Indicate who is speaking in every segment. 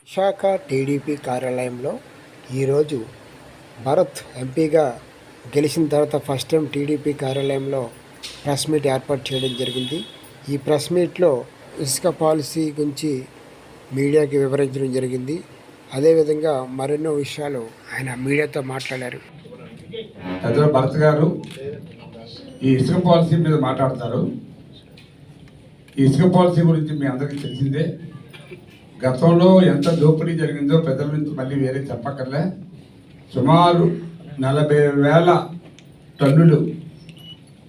Speaker 1: Visakha TDP కార్యాలయంలో ఈరోజు భరత్ ఎంపీగా గెలిచిన తర్వాత ఫస్ట్ టైం టీడీపీ కార్యాలయంలో ప్రెస్ మీట్ ఏర్పాటు చేయడం జరిగింది. ఈ ప్రెస్ మీట్లో ఇసుక పాలసీ గురించి మీడియాకి వివరించడం జరిగింది. అదేవిధంగా మరెన్నో విషయాలు ఆయన మీడియాతో మాట్లాడారు.
Speaker 2: భరత్ గారు ఈ ఇసుక పాలసీ మీద మాట్లాడతారు. ఇసుక పాలసీ గురించి మీ అందరికీ తెలిసిందే. గతంలో ఎంత దోపిడీ జరిగిందో పెద్దల నుంచి మళ్ళీ వేరే చెప్పక్కర్లే. సుమారు నలభై వేల టన్నులు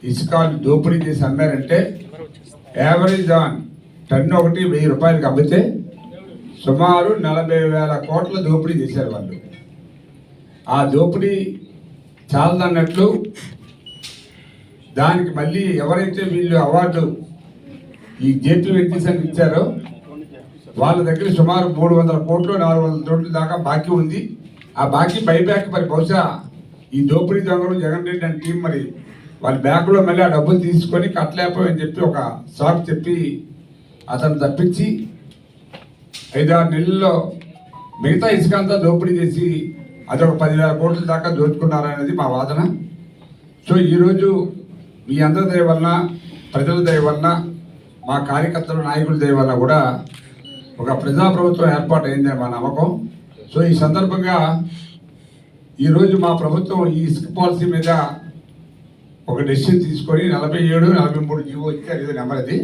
Speaker 2: ఇసుకలు దోపిడీ చేసి అమ్మారంటే యావరేజ్ ఆన్ టన్ను ఒకటి వెయ్యి రూపాయలకి అమ్మితే సుమారు నలభై వేల కోట్ల దోపిడీ చేశారు వాళ్ళు. ఆ దోపిడీ చాలదన్నట్లు దానికి మళ్ళీ ఎవరైతే వీళ్ళు అవార్డు ఈ జేటీ వెంకటేశ్వర ఇచ్చారో. వాళ్ళ దగ్గర సుమారు మూడు వందల కోట్లు నాలుగు వందల కోట్ల దాకా బాకీ ఉంది. ఆ బాకీ బైబ్యాక్ మరి బహుశా ఈ దోపిడీ దొంగలు జగన్ రెడ్డి అండ్ టీం మరి వాళ్ళ బ్యాంకులో మళ్ళీ ఆ డబ్బులు తీసుకొని కట్టలేకపోయని చెప్పి ఒక షాప్ చెప్పి అతను తప్పించి ఐదారు నెలల్లో మిగతా ఇసుక అంతా దోపిడీ చేసి అదొక పదివేల కోట్ల దాకా దోచుకున్నారనేది మా వాదన. సో ఈరోజు మీ అందరి దయ వలన ప్రజల దయ వలన మా కార్యకర్తలు నాయకుల దయ వల్ల కూడా ఒక ప్రజాప్రభుత్వం ఏర్పాటు అయిందని మా నమ్మకం. సో ఈ సందర్భంగా ఈరోజు మా ప్రభుత్వం ఈ ఇసుక పాలసీ మీద ఒక డెసిషన్ తీసుకొని నలభై ఏడు నలభై మూడు జీవో ఇచ్చారు. ఇది నెంబర్ అది.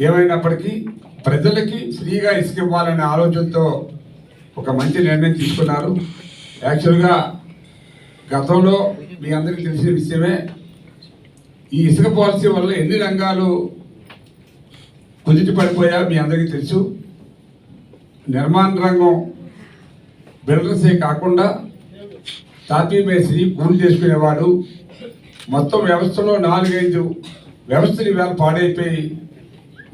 Speaker 2: ఏమైనప్పటికీ ప్రజలకి ఫ్రీగా ఇసుక ఇవ్వాలనే ఆలోచనతో ఒక మంచి నిర్ణయం తీసుకున్నారు. యాక్చువల్గా గతంలో మీ అందరికీ తెలిసిన విషయమే ఈ ఇసుక పాలసీ వల్ల ఎన్ని రంగాలు కుదిటి పడిపోయా మీ అందరికీ తెలుసు. నిర్మాణ రంగం బిల్డర్సే కాకుండా తాపీ మేస్త్రి కూలి చేసుకునేవాడు. మొత్తం వ్యవస్థలో నాలుగైదు వ్యవస్థలు ఇవాళ పాడైపోయి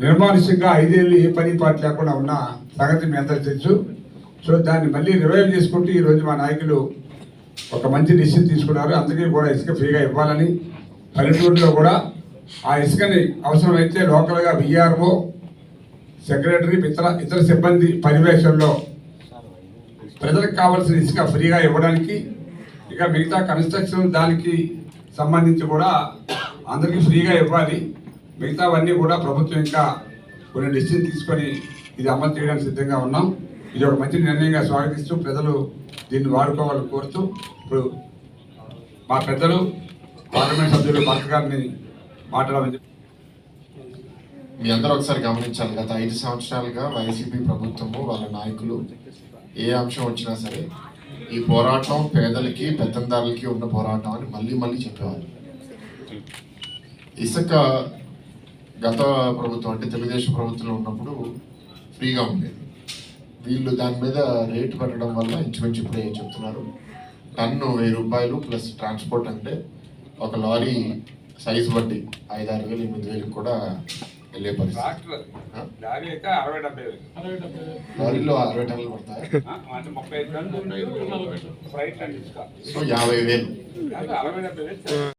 Speaker 2: నిర్మానుష్యంగా ఐదేళ్ళు ఏ పని పాటు లేకుండా ఉన్న సంగతి మీ అందరికీ తెలుసు. సో దాన్ని మళ్ళీ రివైవ్ చేసుకుంటూ ఈరోజు మా నాయకులు ఒక మంచి డిసిషన్ తీసుకున్నారు. అందుకే కూడా ఇసుక ఫ్రీగా ఇవ్వాలని పల్లెటూరులో కూడా ఆ ఇసుకని అవసరమైతే లోకల్గా విఆర్ఓ సెక్రటరీ ఇతర ఇతర సిబ్బంది పర్యవేక్షణలో ప్రజలకు కావాల్సిన ఇసుక ఫ్రీగా ఇవ్వడానికి ఇక మిగతా కన్స్ట్రక్షన్ దానికి సంబంధించి కూడా అందరికీ ఫ్రీగా ఇవ్వాలి. మిగతావన్నీ కూడా ప్రభుత్వం ఇంకా కొన్ని డిసిషన్ తీసుకొని ఇది అమలు చేయడానికి సిద్ధంగా ఉన్నాం. ఇది ఒక మంచి నిర్ణయంగా స్వాగతిస్తూ ప్రజలు దీన్ని వాడుకోవాలని కోరుతూ ఇప్పుడు మా పెద్దలు పార్లమెంట్ సభ్యులు భర్త గారిని మాట్లాడాలని
Speaker 3: మీ అందరూ ఒకసారి గమనించాలి. గత ఐదు సంవత్సరాలుగా వైసీపీ ప్రభుత్వము వాళ్ళ నాయకులు ఏ అంశం వచ్చినా సరే ఈ పోరాటం పేదలకి పెత్తందారులకి ఉన్న పోరాటం అని మళ్ళీ మళ్ళీ చెప్పేవారు ఇసుక గత ప్రభుత్వం అంటే తెలుగుదేశం ప్రభుత్వంలో ఉన్నప్పుడు ఫ్రీగా ఉండేది. వీళ్ళు దాని మీద రేటు పెట్టడం వల్ల ఇంచుమించు ఇప్పుడే చెప్తున్నారు. టన్ను వెయ్యి రూపాయలు ప్లస్ ట్రాన్స్పోర్ట్ అంటే ఒక లారీ సైజు బట్టి ఐదు ఆరు వేలు ఎనిమిది వేలకు కూడా వెళ్ళే పరిస్థితి. ఆ?
Speaker 2: లారీ అయితే అరవై డెబ్బై వేలు.
Speaker 3: లారీలో అరవై టన్నులు పడతాయి?
Speaker 2: అంటే ముప్పై ఐదు టన్నులు ఫ్రైట్ అండి
Speaker 3: సో యాభై వేలు.
Speaker 2: అరవై డెబ్బై వేలు